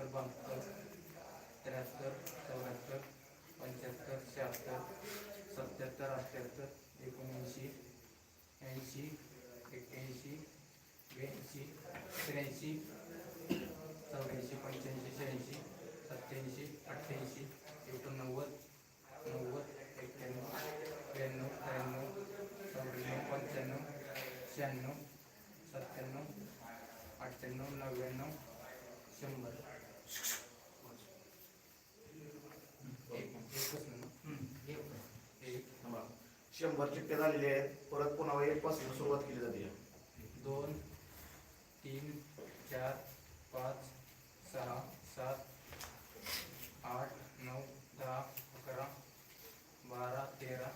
एकाहत्तर बहात्तर त्र्याहत्तर चौऱ्याहत्तर पंच्याहत्तर शहात्तर सत्याहत्तर अठ्ठ्याहत्तर एकोणऐंशी ऐंशी एक्क्याऐंशी ब्याऐंशी त्र्याऐंशी चौऱ्याऐंशी पंच्याऐंशी शहाऐंशी सत्याऐंशी अठ्ठ्याऐंशी एकोणनव्वद नव्वद एक्क्याण्णव ब्याण्णव त्र्याण्णव चौऱ्याण्णव पंच्याण्णव शहाण्णव सत्त्याण्णव अठ्ठ्याण्णव नव्याण्णव शंभर. शंभर चिठ्ठे झालेले आहेत परत पुन्हा एक पासून सुरुवात केली जाते दोन तीन चार पाच सहा सात आठ नऊ दहा अकरा बारा तेरा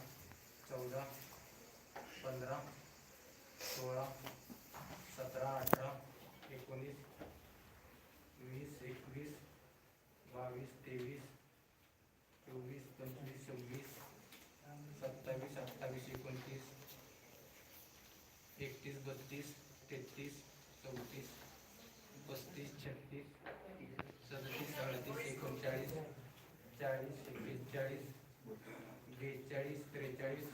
वीस बावीस तेवीस चोवीस पंचवीस सव्वीस सत्तावीस अठ्ठावीस एकोणतीस एकतीस बत्तीस तेहतीस चौतीस पस्तीस छत्तीस सदतीस अडतीस एकोणचाळीस चाळीस एक्केचाळीस बेचाळीस त्रेचाळीस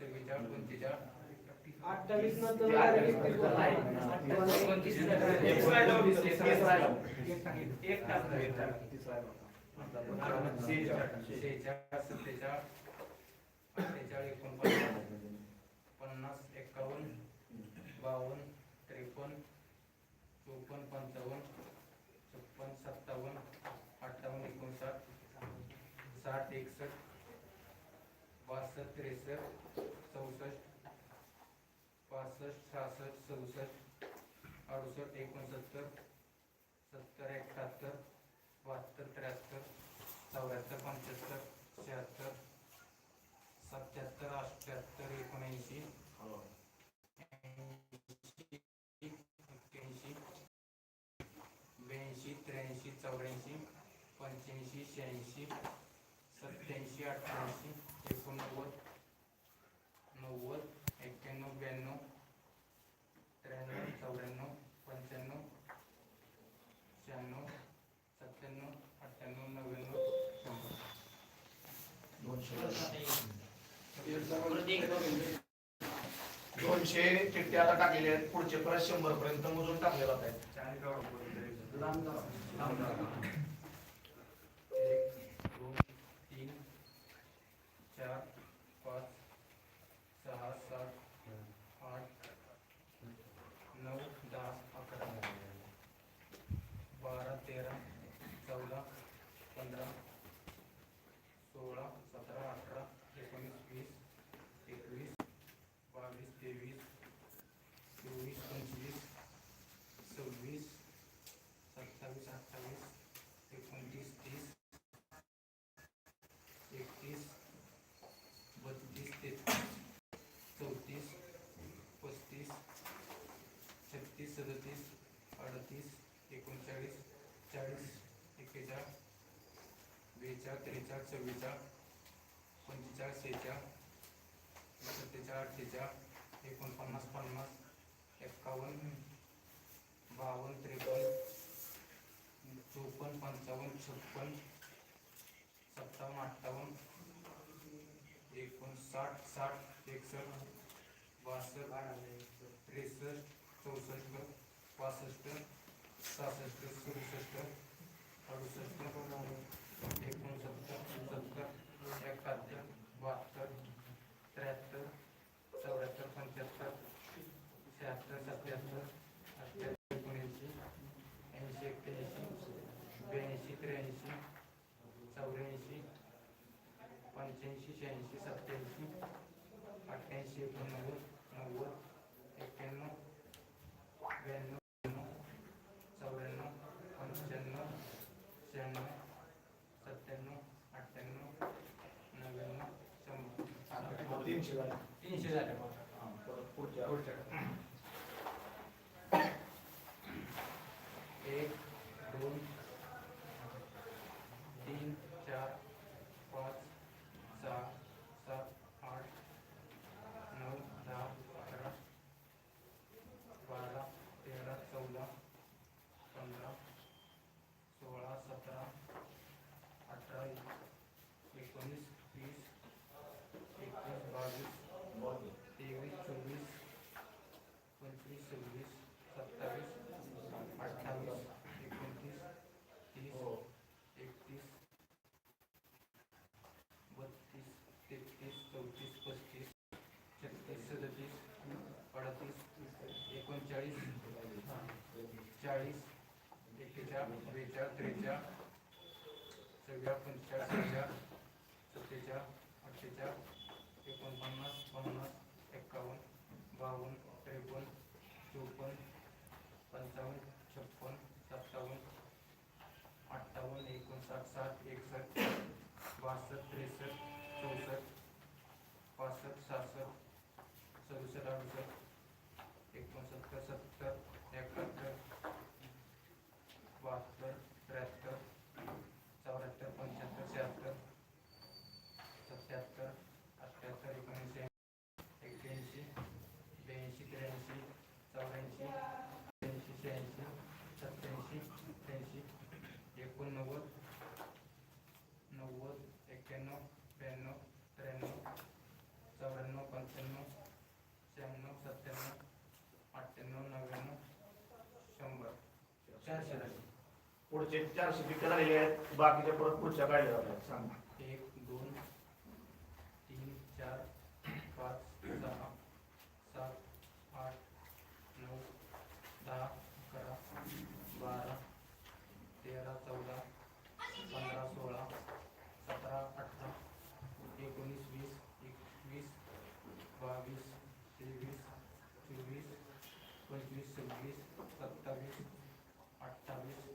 चव्वेचाळीस पंचेचाळीस अठ्ठावीस नंतर पन्नास एकावन्न बावन्न त्रेपन्न चोपन्न पंचावन्न छप्पन सत्तावन्न अठ्ठावन्न एकोणसाठ साठ एकसष्ट बासष्ट त्रेसष्ट पासष्ट सहासष्ट सदुसष्ट अडुसष्ट एकोणसत्तर सत्तर एकाहत्तर बहात्तर त्र्याहत्तर चौऱ्याहत्तर पंच्याहत्तर शहात्तर सत्याहत्तर अठ्ठ्याहत्तर एकोणऐंशी एक्क्याऐंशी ब्याऐंशी त्र्याऐंशी चौऱ्याऐंशी पंच्याऐंशी शहाऐंशी सत्याऐंशी अठ्ठ्याऐंशी एकोणनव्वद नव्वद एक्क्याण्णव ब्याण्णव त्र्याण्णव चौऱ्याण्णव पंच्याण्णव शहाण्णव सत्त्याण्णव अठ्ठ्याण्णव नव्याण्णव शंभर दोनशे चिठ्ठे आता टाकलेले आहेत. पुढचे परत शंभर पर्यंत मोजून टाकले जात आहेत. एक दोन तीन चार पाच सहा सात आठ नऊ दहा अकरा बारा तेरा चौदा पंधरा सोळा सतरा अठरा एकोणीस वीस एकवीस बावीस तेवीस चोवीस पंचवीस सव्वीस सत्तावीस अठ्ठावीस एकोणतीस तीस एकतीस बत्तीस तेहतीस चौतीस पस्तीस छत्तीस सदतीस अडतीस एकोणचाळीस चाळीस एक्केचाळीस चार त्रेचाळ चव्वेचाळ पंचेचाळीस सेहेचाळीस सत्तेचाळ अठ्ठेचाळ एकोणपन्नास पन्नास एक्कावन्न बावन्न त्रेपन्न चोपन्न पंचावन्न छप्पन्न सत्तावन्न अठ्ठावन्न एकोणसाठ साठ एकसष्ट बासष्ट त्रेसष्ट चौसष्ट पासष्ट सहासष्ट सदुसष्ट अडुसष्ट एकोणसत्तर सत्तर एकाहत्तर बहात्तर त्र्याहत्तर चौऱ्याहत्तर पंच्याहत्तर शहात्तर सत्याहत्तर अठ्ठ्याहत्तर एकोणऐंशी ऐंशी एक्क्याऐंशी ब्याऐंशी त्र्याऐंशी चौऱ्याऐंशी पंच्याऐंशी शहाऐंशी सत्याऐंशी अठ्ठ्याऐंशी एकोणनव्वद नव्वद एक्क्याण्णव ब्याण्णव चौऱ्याण्णव पंच्याण्णव शहाण्णव सत्त्याण्णव अठ्ठ्याण्णव नव्याण्णव शंभर तीनशे झाले तीनशे झाले बघा. हा, परत पुढच्या पुढच्या एक दोन तीन चार पाच एकोणीस वीस एकवीस बावीस तेवीस चोवीस पंचवीस सव्वीस सत्तावीस अठ्ठावीस एकोणतीस तीस एकतीस बत्तीस तेहतीस चौतीस पस्तीस छत्तीस सदतीस अडतीस एकोणचाळीस चाळीस एक्केचाळीस बेचाळीस त्रेचाळीस पंचेचाळीस सत्तेचाळीस सत्तेचाळीस अठ्ठेचाळीस एकोणपन्नास पन्नास एक्कावन्न बावन्न त्रेपन्न चोपन्न पंचावन्न छप्पन्न सत्तावन्न अठ्ठावन्न एकोणसाठ साठ एकसष्ट बासष्ट त्रेसष्ट चौसष्ट पासष्ट सहासष्ट सदुसष्ट अडुसष्ट एकोणसत्तर सत्तर एकाहत्तर बहात्तर त्र्याहत्तर चौऱ्याहत्तर पंच्याहत्तर शहात्तर सत्याहत्तर अठ्ठ्याहत्तर एकोणीसशे एक्क्याऐंशी ब्याऐंशी त्र्याऐंशी चौऱ्याऐंशी ऐंशी शहाऐंशी सत्याऐंशी अठ्ठ्याऐंशी एकोणनव्वद नव्वद एक्क्याण्णव ब्याण्णव त्र्याण्णव चौऱ्याण्णव पंच्याण्णव शहाण्णव सत्त्याण्णव अठ्ठ्याण्णव नव्याण्णव शंभर चारशे झाले. पुढचे चारशे पिकं झालेले आहेत. बाकीच्या परत पुढच्या काढल्या जातात सांगा. एक दोन तीन चार पाच सहा सात आठ नऊ दहा अकरा बारा तेरा चौदा पंधरा सोळा सतरा अठरा एकोणीस वीस एकवीस बावीस तेवीस चोवीस पंचवीस सव्वीस सत्तावीस अठ्ठावीस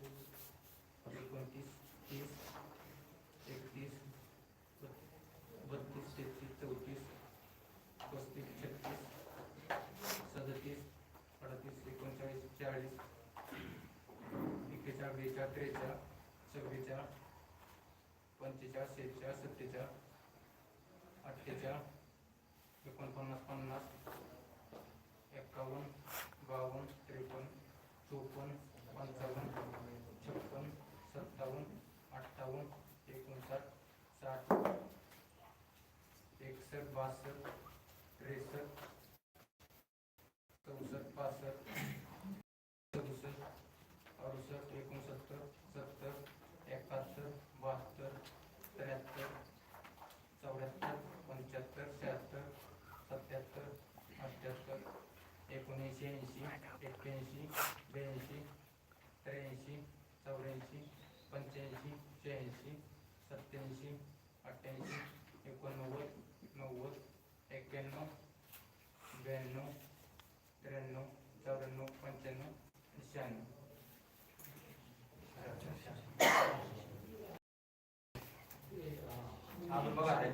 एकोणतीस तीस एकतीस बत्तीस तेहतीस चौतीस पस्तीस छत्तीस सदतीस अडतीस एकोणचाळीस चाळीस एक्केचाळीस त्रेच्या त्रेचाळीस पंचेचाळीस शेहेचाळीस सत्तेचाळीस अठ्ठेचाळीस एकोणपन्नास पन्नास एक्कावन्न बावन्न त्रेपन्न चोपन्न पंचावन्न छप्पन्न सत्तावन्न अठ्ठावन्न एकोणसाठ साठ एकसष्ट बासष्ट त्रेसष्ट चौसष्ट पासष्ट सदुसष्ट अडुसष्ट एकोणसत्तर सत्तर एकाहत्तर बहात्तर त्र्याहत्तर चौऱ्याहत्तर पंच्याहत्तर शहात्तर सत्याहत्तर अठ्ठ्याहत्तर एकोणऐंशी ऐंशी एक्क्याऐंशी ब्याऐंशी त्र्याऐंशी चौऱ्याऐंशी पंच्याऐंशी शहाऐंशी सत्याऐंशी अठ्ठ्याऐंशी एकोणनव्वद नव्वद एक्क्याण्णव ब्याण्णव त्र्याण्णव चौऱ्याण्णव पंच्याण्णव आणि शहाण्णव अजून बघा हे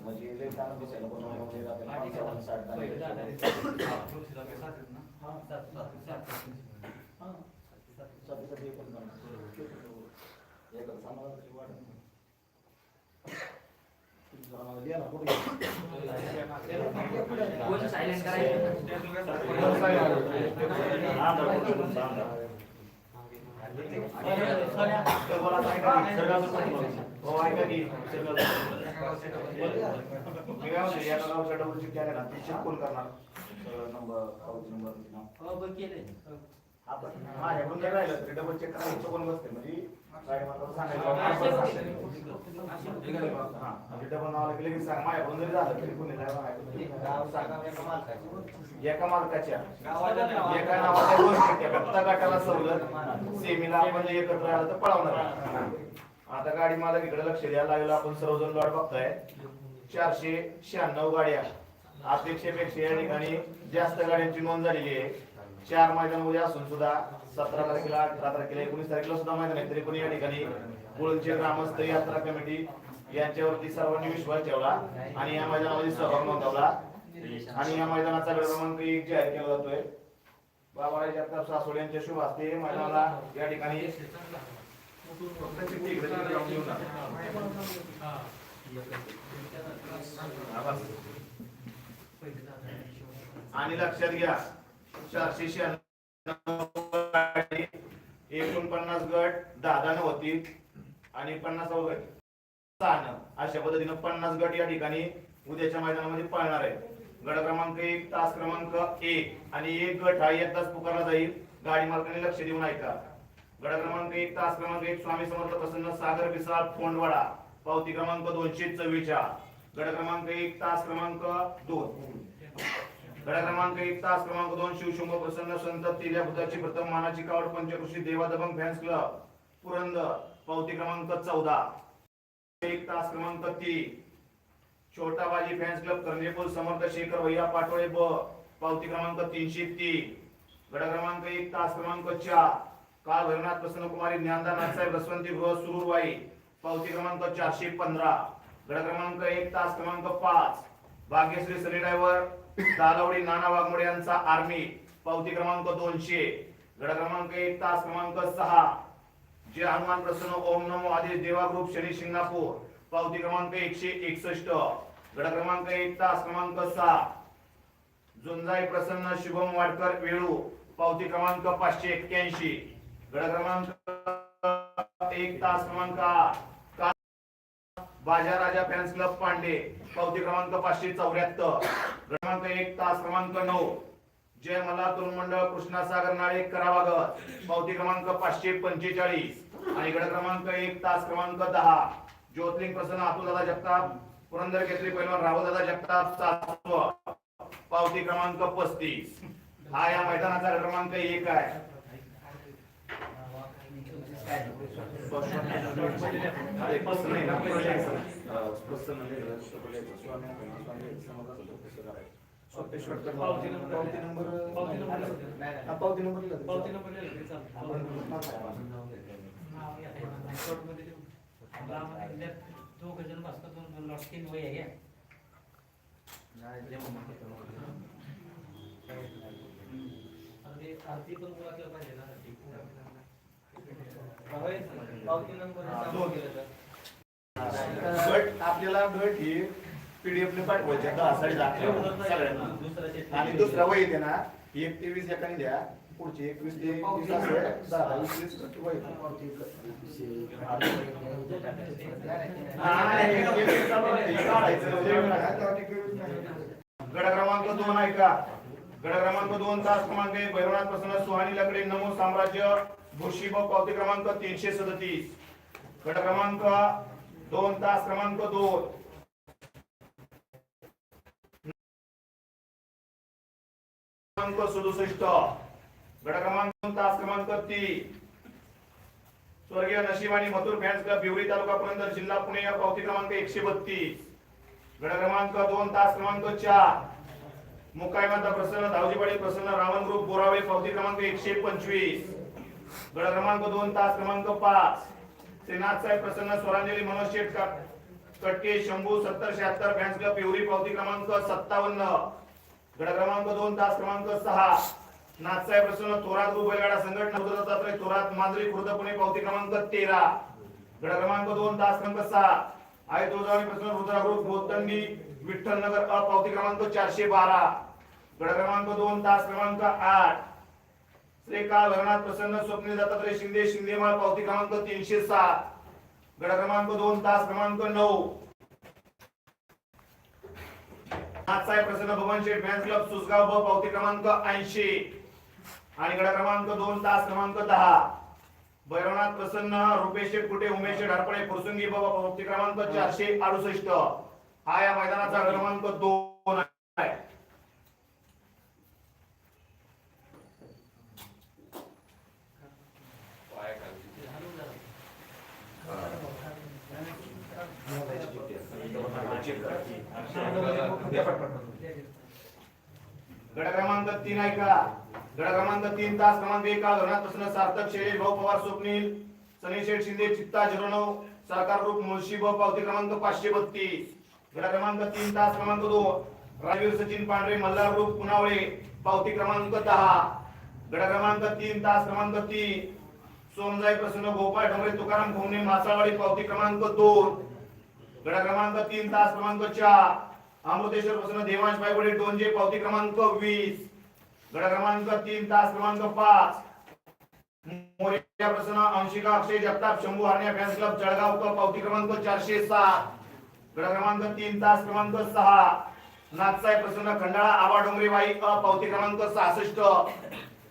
म्हणजे लय चांगलं दिसायला पण म्हणजे आपल्याला पंचावन्न, साठ दाणे हा. मला. मी काय म्हणतो, डबल ना ती कोण करणार? नंबर. आपण माझ्याकडून राहिलं तरी डबल चेक करायचं कोण बसते म्हणजे मला सांगायचं. हा, म्हणजे डबल नावाला गेले की सांग माझ्याकडून जरी झालं तरी कोणी नाही सांगायचं. एका मालकाच्या. एका नावाच्या दोन सवलत. सेमीला आपण एकत्र आलं तर पळवणार. आता गाडी मालक इकडे लक्ष द्यायला लागलं आपण सर्वजण लॉट बघताय. चारशे शहाण्णव गाड्या. अपेक्षेपेक्षा या ठिकाणी जास्त गाड्यांची नोंद झालेली आहे. चार मैदान उद्या असून सुद्धा सतरा तारखेला अठरा तारखेला एकोणीस तारखेला सुद्धा मैदान आहे. तरी पण या ठिकाणी कुळचे ग्रामस्थ यात्रा कमिटी यांच्यावरती सर्वांनी विश्वास ठेवला आणि या मैदानामध्ये सहभाग नोंदवला. आणि या मैदानाचा वेळ क्रमांक एक जाहीर केला जातोय. बाबाराज जगताप सासोड यांच्या शुभ हस्ते मैदानाला या ठिकाणी आणि लक्षात घ्या चारशे शहाण्णव एकोणपन्नास गट दहा होतील आणि पन्नास गट अशा पद्धतीनं पन्नास गट या ठिकाणी उद्याच्या मैदानामध्ये पळणार आहे गड क्रमांक एक तास क्रमांक एक आणि एक गट हा एक तास पुकारला जाईल. गाडी मालकाने लक्ष देऊन ऐका. गड क्रमांक एक तास क्रमांक एक स्वामी समर्थ प्रसन्न सागर विसाळ फोंडवाडा. पावती क्रमांक दोनशे चव्वेचाळ गड क्रमांक एक तास क्रमांक दोन. गड क्रमांक एक तास क्रमांक दोन शिवशंभ प्रसन्न संत तेल्या बुद्धाची प्रथम मानाची कावड पंचकृषी देवा दबंग फॅन्स क्लब पुरंदर पावती क्रमांक चौदा. एक तास क्रमांक तीन. छोटा बाजी फॅन्स क्लब कर्णेपूर समर्थ शेखर भैया पाटोळे ब. पावती क्रमांक तीनशे तीन. गड क्रमांक एक तास क्रमांक चार. काल भैरनाथ प्रसन्न कुमारी ज्ञानदान नाथसाहेब रसवंती गृह सुरूरवाई. पावती क्रमांक चारशे पंधरा गड क्रमांक एक तास क्रमांक पाच. भाग्यश्री सनी ड्रायव्हर दालवडी नाना वाघमोडे यांचा आर्मी पावती क्रमांक दोनशे गड क्रमांक एक तास क्रमांक सहा. जे हनुमान प्रसन्न ओम नमो आदेश देवा ग्रुप शनी शिंगणापूर पावती क्रमांक एकशे एकसष्ट गड क्रमांक एक तास क्रमांक सहा. जुंजाई प्रसन्न शुभम वाडकर वेळू. पावती क्रमांक पाचशे एक्क्याऐंशी गड क्रमांक एक तास क्रमांक बाजा राजा फॅन्स क्लब पांडे पावती क्रमांक पाचशे चौऱ्याहत्तर. क्रमांक एक तास क्रमांक नऊ. जय मला तरुण मंडळ कृष्णासागर नाळे करावागत. पावती क्रमांक पाचशे पंचेचाळीस. आणि गड क्रमांक एक तास क्रमांक दहा. ज्योतिर्लिंग प्रसन्न अतुलदादा जगताप पुरंदर केसरी पैलवान राहुलदादा जगताप सासवड पावती क्रमांक पस्तीस. हा या मैदानाचा क्रमांक एक आहे अरे, पस्तीस नाही ना, पस्तीस पावती नंबर पावती नंबर पावती जण बसतात दोन दोन लॉट तीन वय आहे आरती पण मुलाला पाहिजे ना आरती. होय, पावती नंबर हा, सांगून दोन. गेलं तर. गट आपल्याला गट ही पीडीएफ ने पाठवायचे दहा साडे दहा सगळ्यांना. आणि दुसरा वही येते ना. एक ते वीस एकाने द्या. पुढचे एकवीस ते वीस असं दहा एकवीस वही. गड क्रमांक दोन आहे का गड क्रमांक दोन तास क्रमांक आहे भैरवनाथ प्रसन्न सुहानी लकडे नमो साम्राज्य. बुरशी पावती क्रमांक तीनशे सदतीस. गट क्रमांक दोन तास क्रमांक दोन. क्रमांक सदुसष्ट. गट क्रमांक दोन तास क्रमांक तीन. स्वर्गीय नशीब आणि मथुर फॅन्स क्लब भिवरी तालुका पुरंदर जिल्हा पुणे या पावती क्रमांक एकशे बत्तीस. गट क्रमांक दोन तास क्रमांक चार. मुक्काई माता प्रसन्न धावजीवाडी प्रसन्न रावण ग्रुप बोरावे पावती क्रमांक एकशे पंचवीस. गड क्रमांक दोन तास क्रमांक पाच. श्रीनाथ साहेब प्रसन्न स्वरांजली मनोज शेटकर. कटके शंभू सत्तर शहात्तर फॅन्स क्लब एवढी पावती क्रमांक सत्तावन्न. गड क्रमांक दोन तास क्रमांक सहा. नाथसाहेब प्रसन्न थोरात ग्रुप बैलगाडा संघटना थोरात मांजरी खुर्द पुणे पावती क्रमांक तेरा. गड क्रमांक दोन तास क्रमांक सहा. आई तुळजावणी प्रसन्न रुद्रा ग्रुप गोतंडी विठ्ठल नगर अ पावती क्रमांक चारशे बारा. गड क्रमांक दोन तास क्रमांक आठ. श्री का भरनाथ प्रसन्न स्वप्नील दत्तात्रय शिंदे शिंदे माळ पावती क्रमांक तीनशे सात. गड क्रमांक दोन तास क्रमांक नऊ. नाथसाहेब प्रसन्न भवन शेठ फॅन्स क्लब सुसगाव ब पावती क्रमांक ऐंशी. आणि गड क्रमांक दोन तास क्रमांक दहा. भैरवनाथ प्रसन्न रुपेश शेठ कुटे उमेश शेठ हरपळे फुरसुंगी ब पावती क्रमांक चारशे अडुसष्ट. हा या मैदानाचा क्रमांक दोन. गड क्रमांक तीन आहे का गड क्रमांक तीन तास क्रमांक एक का धरणात प्रसन्न सार्थक शेळे भाऊ पवार स्वप्नील सनी शेठ शिंदे चित्ता झिरो नऊ सरकार ग्रुप मुळशी ब पावती क्रमांक पाचशे बत्तीस. गड क्रमांक तीन तास क्रमांक दोन राजवीर सचिन पांढरे मल्हार ग्रुप पुनावळे पावती क्रमांक दहा. गड क्रमांक तीन तास क्रमांक तीन सोमजाई प्रसन्न गोपाळ डोंगरे तुकाराम घोमणे मासाळवाडी पावती क्रमांक दोन. गड क्रमांक तीन तास क्रमांक चार. अमृतेश्वर पासून देवांश पायगुडे दोनशे पावती क्रमांक वीस गड क्रमांक तीन तास क्रमांक पाच. मोर्या प्रसन्न अंशिका अक्षय जगताप शंभू हरण्या फॅन्स क्लब जळगाव क पावती क्रमांक चारशे सात. गड क्रमांक तीन तास क्रमांक सहा. नाथसाहेब प्रसन्न खंडाळा आबा डोंगरी वाई अ पावती क्रमांक सहासष्ट.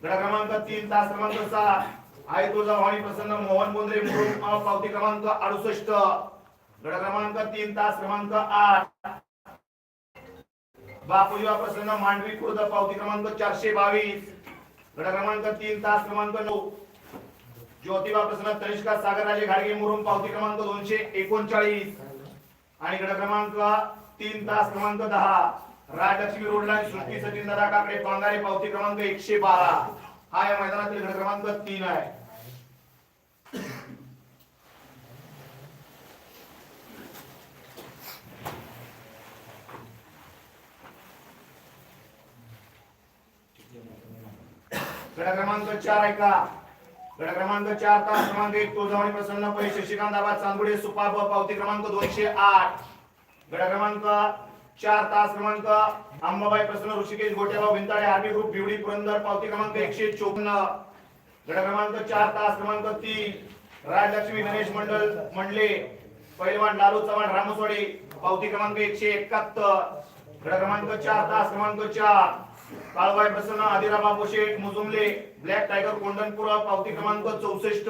गड क्रमांक तीन तास क्रमांक सात आई तुळजाभवानी प्रसन्न मोहन बोंद्रे मुरुम अ पावती क्रमांक अडुसष्ट. गड क्रमांक तीन तास क्रमांक आठ. बापूजीवा प्रसन्न मांडवी खुर्द पावती क्रमांक चारशे बावीस. गड क्रमांक तीन तास क्रमांक नऊ. ज्योतिबा प्रसन्न तनिष्का सागरराजे घाडगे मुरुम पावती क्रमांक दोनशे एकोणचाळीस. आणि गड क्रमांक तीन तास क्रमांक दहा. राजलक्ष्मी रोडला सृष्टी सचिन दादा काकडे पांगारे पावती क्रमांक एकशे बारा. हा या मैदानातील गड क्रमांक तीन आहे. गड क्रमांक चार ऐका गड क्रमांक चार तास क्रमांक एक तुळजावणी प्रसन्न पै शशिकांत आबा चांदुडे सुपाब पावती क्रमांक दोनशे आठ. गड क्रमांक चार तास क्रमांक अंबाबाई प्रसन्न ऋषिकेश गोटेगाव भिंताळे आर्मी ग्रुप भिवडी पुरंदर पावती क्रमांक एकशे चोपन्न. गड क्रमांक चार तास क्रमांक तीन राजलक्ष्मी गणेश मंडल मंडले पैलवान लालू चव्हाण रामसवाडी पावती क्रमांक एकशे एकाहत्तर. गड क्रमांक चार तास क्रमांक चार. काळवाय प्रसन्न आदिराबा शेठ मुजुमले ब्लॅक टायगर कोंडणपूर पावती क्रमांक चौसष्ट.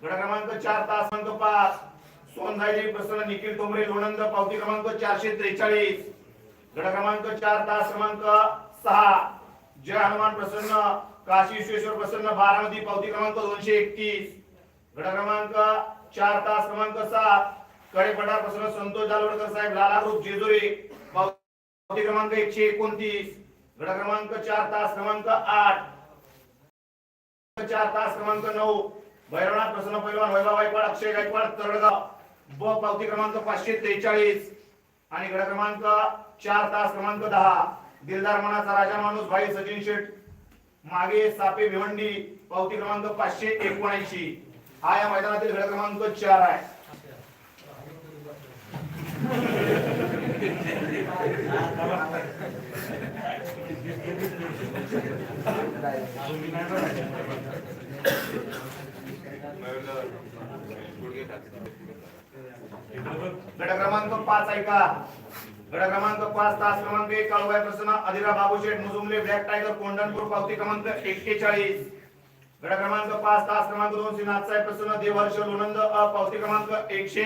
गड क्रमांक चार तास क्रमांक पाच. सोनधायजी प्रसन्न निखिल तोमरे लोणंद पावती क्रमांक चारशे त्रेचाळीस. गड क्रमांक चार तास क्रमांक सहा. जय हनुमान प्रसन्न काशी विश्वेश्वर प्रसन्न बारामती पावती क्रमांक दोनशे एकतीस. गड क्रमांक चार तास क्रमांक सात. कडेपठार प्रसन्न संतोष जालवडकर साहेब लाला ग्रुप जेजुरी. पावती क्रमांक एकशे एकोणतीस. गड क्रमांक चार तास क्रमांक आठ. चार तास क्रमांक नऊ. भैरवनाथ प्रसन्न पैलवान वैभव गायकवाड अक्षय गायकवाड तरडगाव. ब पावती क्रमांक पाचशे त्रेचाळीस. आणि गड क्रमांक चार तास क्रमांक दहा. दिलदार मनाचा राजा माणूस भाई सचिन शेठ मागे सापे भिवंडी पावती क्रमांक पाचशे एकोणऐंशी. हा या मैदानातील गड क्रमांक चार आहे. गट क्रमांक पाच ऐका गट क्रमांक पाच तास क्रमांक एक काळूबाई प्रसन्न अधिरा बाबूशेठ मुजुमले ब्लॅक टायगर कोंढणपूर पावती क्रमांक एक्केचाळीस. गट क्रमांक पाच तास क्रमांक दोन श्री नाथसाहेब प्रसन्न देवर्ष लोणंद अ पावती क्रमांक एकशे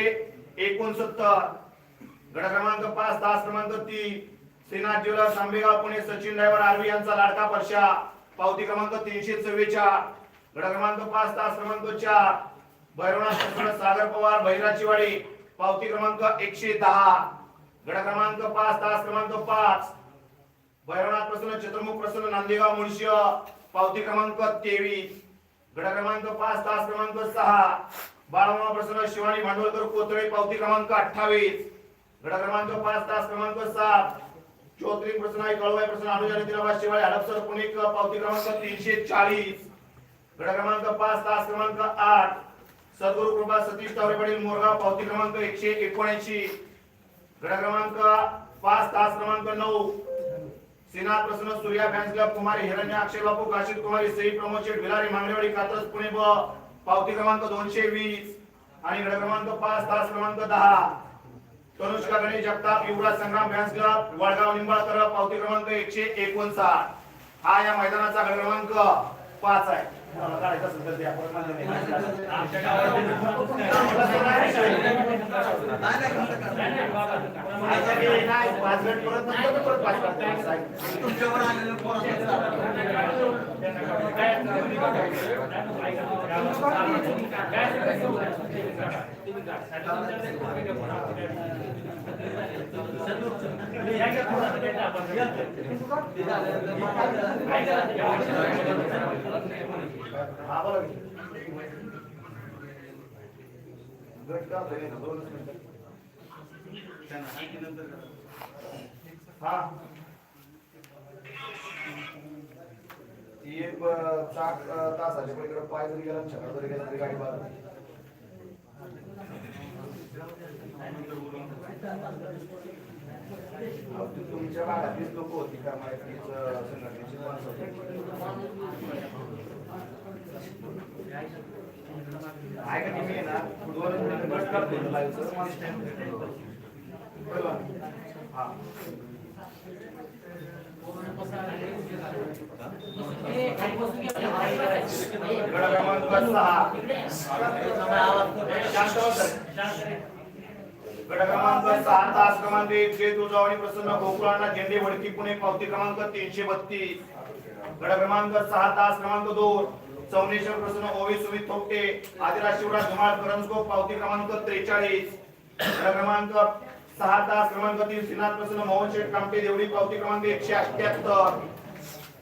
एकोणसत्तर. गट क्रमांक पाच तास क्रमांक तीन श्रीनाथ ज्वेलर्स आंबेगाव पुणे सचिन ड्रायव्हर आरवी यांचा लाडका परशा पावती क्रमांक तीनशे चव्वेचाळ गट क्रमांक पाच तास क्रमांक चार भैरवनाथ सागर पवार भैराचीवाडी पावती क्रमांक एकशे दहा गट क्रमांक पाच तास क्रमांक पाच भैरवनाथ प्रसन्न चतुर्मुख प्रसन्न नांदेगाव मुळशी पावती क्रमांक तेवीस गट क्रमांक पाच तास क्रमांक सहा बाळमामा प्रसन्न शिवानी भांडवलकर कोथळे पावती क्रमांक अठ्ठावीस गट क्रमांक पाच तास क्रमांक सात चौधरी प्रसन्न आहे कळवाई प्रश्न अनुजाने दिलाबाद शिवाय हडपसर पुणे पावती क्रमांक तीनशे चाळीस. गड क्रमांक पाच तास क्रमांक आठ. सद्गुरु कृपा सतीश तावरे पाटील मोरगाव पावती क्रमांक एकशे एकोणऐंशी. गड क्रमांक पाच तास क्रमांक नऊ. श्रीनाथ प्रसन्न सूर्या फॅन्स क्लब कुमारी हिरण्य अक्षय बापू काशीद कुमारी सई प्रमोद शेठ भिलारी मांगडेवाडी कात्रज पुणे ब पावती क्रमांक दोनशे वीस. आणि गड क्रमांक पाच तास क्रमांक दहा. तनुज कागणे जगताप युवराज संग्राम भ्यासगर वडगाव निंबाळकर पावती क्रमांक एकशे एकोणसाठ. हा या मैदानाचा गट क्रमांक पाच आहे. तुमच्यावर हा, ती एक तास तास अ, पण इकडे पाय जरी गेला आणि छकडा जरी गेला तरी गाडी बाहेर होते. अहो, ते तुमच्या भागातलीच लोक होती का माहितीच संघटनेची. आहे का तुम्ही ना. बरोबर? हा. गड क्रमांक सहा शांत क्रमांक सहा तास क्रमांक एक प्रसन्न गोकुळांना झेंडे वडकी पुणे पावती क्रमांक तीनशे बत्तीस. गड क्रमांक सहा तास क्रमांक दोन चौनेश्वर प्रसन्न ओवी सुमित थोपटे आदिरा शिवराज धुमाळ करंजको पावती क्रमांक त्रेचाळीस. गड क्रमांक सहा तास क्रमांक तीन श्रीनाथ प्रसन्न मोहन शेठ कामटे देवडी पावती क्रमांक एकशे अठ्याहत्तर.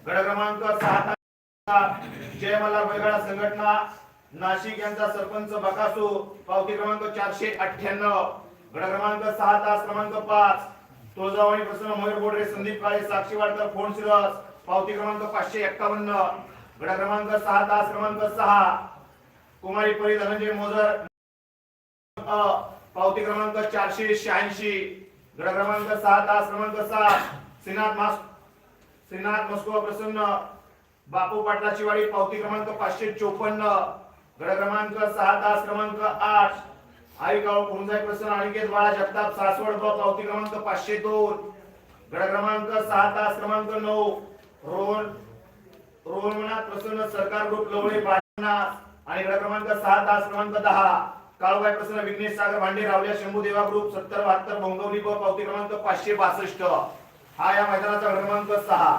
गड क्रमांक सहा तास जय मल्हार बैलगाडा संघटना नाशिक यांचा सरपंच बकासू पावती क्रमांक चारशे अठ्ठ्याण्णव. गड क्रमांक सहा तास क्रमांक पाच. तुळजावाणी प्रसन्न मयूर बोडरे संदीप काळे साक्षी वाडकर फोन सिरस पावती क्रमांक पाचशे एक्कावन्न. गड क्रमांक सहा तास क्रमांक सहा. कुमारी परी धनंजय मोजर. अ, पावती क्रमांक चारशे शहाऐंशी. गड क्रमांक सहा तास क्रमांक सात. श्रीनाथ मास श्रीनाथ मस्को प्रसन्न. बापू पाटलाची वाडी पावती क्रमांक पाचशे चोपन्न. गड क्रमांक सहा तास क्रमांक आठ. आई गाव कुंजाई प्रसन्न अनिकेत बाळा जगताप सासवड ब पावती क्रमांक पाचशे दोन. गड क्रमांक सहा तास क्रमांक नऊ. रोहन रोहननाथ प्रसन्न सरकार ग्रुप लवळे पाटणास आणि गड क्रमांक सहा तास क्रमांक दहा. काळूबाई प्रसन्न विघ्नेश सागर भांडे रावल्या शंभू देवा ग्रुप सत्तर बहात्तर भोंगवली ब पावती क्रमांक पाचशे बासष्ट. हा या मैदानाचा गड क्रमांक सहा.